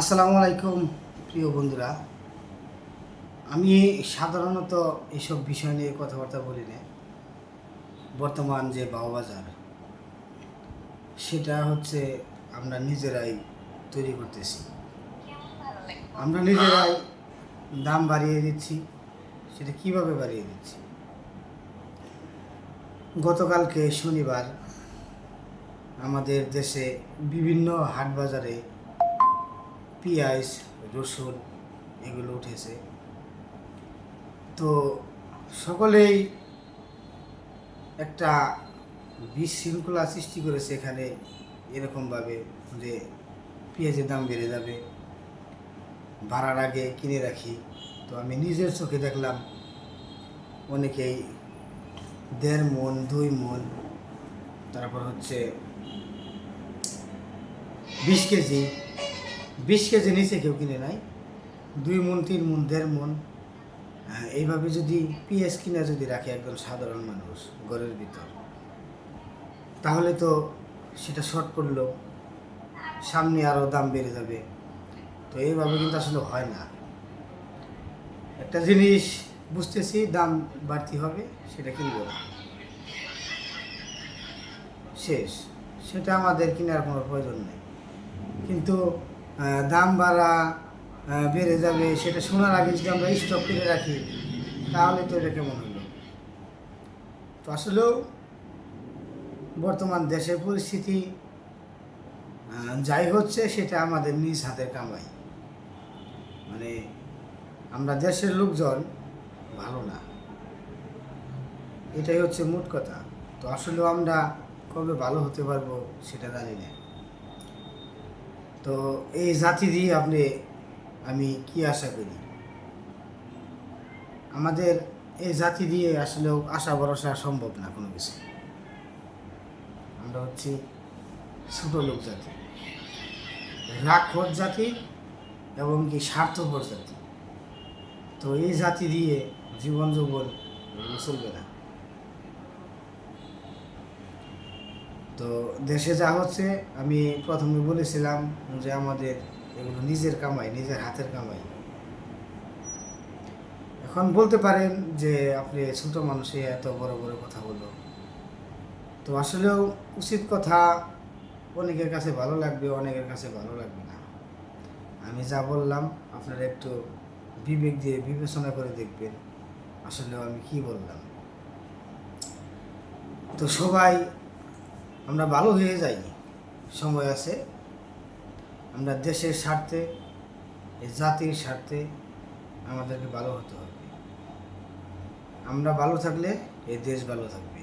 আসসালামু আলাইকুম, প্রিয় বন্ধুরা। আমি সাধারণত এইসব বিষয় নিয়ে কথাবার্তা বলি না। বর্তমান যে বাজার সেটা হচ্ছে আমরা নিজেরাই তৈরি করতেছি। আমরা নিজেরাই দাম বাড়িয়ে দিচ্ছি, সেটা কীভাবে বাড়িয়ে দিচ্ছি? গতকালকে শনিবার আমাদের দেশে বিভিন্ন হাট বাজারে পেঁয়াজ, রসুন এগুলো উঠেছে। তো সকলেই একটা বিশৃঙ্খলা সৃষ্টি করেছে এখানে এরকমভাবে যে পেঁয়াজের দাম বেড়ে যাবে। ভাড়ার আগে কিনে রাখি। তো আমি নিজের চোখে দেখলাম অনেকেই দেড় মন, দুই মন, তারপর হচ্ছে বিশ কেজি বিশ কেজি নিচে কেউ কিনে নাই। দুই মন তিন মন দেড় মন। আহ, এইভাবে যদি পিএস কিনে যদি রাখে একজন সাধারণ মানুষ ঘরের ভিতর তাহলে তো সেটা শর্ট পড়ল সামনে আরও দাম বেড়ে যাবে। তো এইভাবে কিন্তু আসলে হয় না। একটা জিনিস বুঝতেছি দাম বাড়তি হবে সেটা কিনবো না। শেষ। সেটা আমাদের কেনার কোনো প্রয়োজন নেই। কিন্তু দাম বাড়া বেড়ে যাবে, সেটা শোনার আগে যদি আমরা স্টক করে রাখি, তাহলে তো এটা কেমন হলো? তো আসলেও বর্তমান দেশের পরিস্থিতি যাই হচ্ছে সেটা আমাদের নিজ হাতের কামাই। মানে আমরা দেশের লোকজন ভালো না। এটাই হচ্ছে মোট কথা। তো আসলেও আমরা কবে ভালো হতে পারব সেটা জানি না। তো এই জাতি দিয়ে আপনি, আমি কি আশা করি? আমাদের এই জাতি দিয়ে আসলেও আশা ভরসা সম্ভব না কোনো কিছু। আমরা হচ্ছি ছোট লোক জাতি রাক্ষর জাতি এবং কি স্বার্থপর জাতি। তো এই জাতি দিয়ে জীবন যৌবন চলবে না। তো দেশে যা হচ্ছে, আমি প্রথমে বলেছিলাম যে আমাদের এগুলো নিজের কামাই, নিজের হাতের কামাই। এখন বলতে পারেন যে আপনি ছোট মানুষে এত বড় বড় কথা বলো। তো আসলেও উচিত কথা অনেকের কাছে ভালো লাগবে, অনেকের কাছে ভালো লাগবে না। আমি যা বললাম, আপনারা একটু বিবেক দিয়ে বিবেচনা করে দেখবেন। আসলেও আমি কি বললাম? তো সবাই আমরা ভালো হয়ে যাই সময় আছে। আমরা দেশের স্বার্থে জাতির স্বার্থে আমাদেরকে ভালো হতে হবে। আমরা ভালো থাকলে এই দেশ ভালো থাকবে।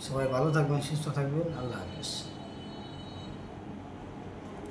সবাই ভালো থাকবেন, সুস্থ থাকবেন। আল্লাহ হাফেজ।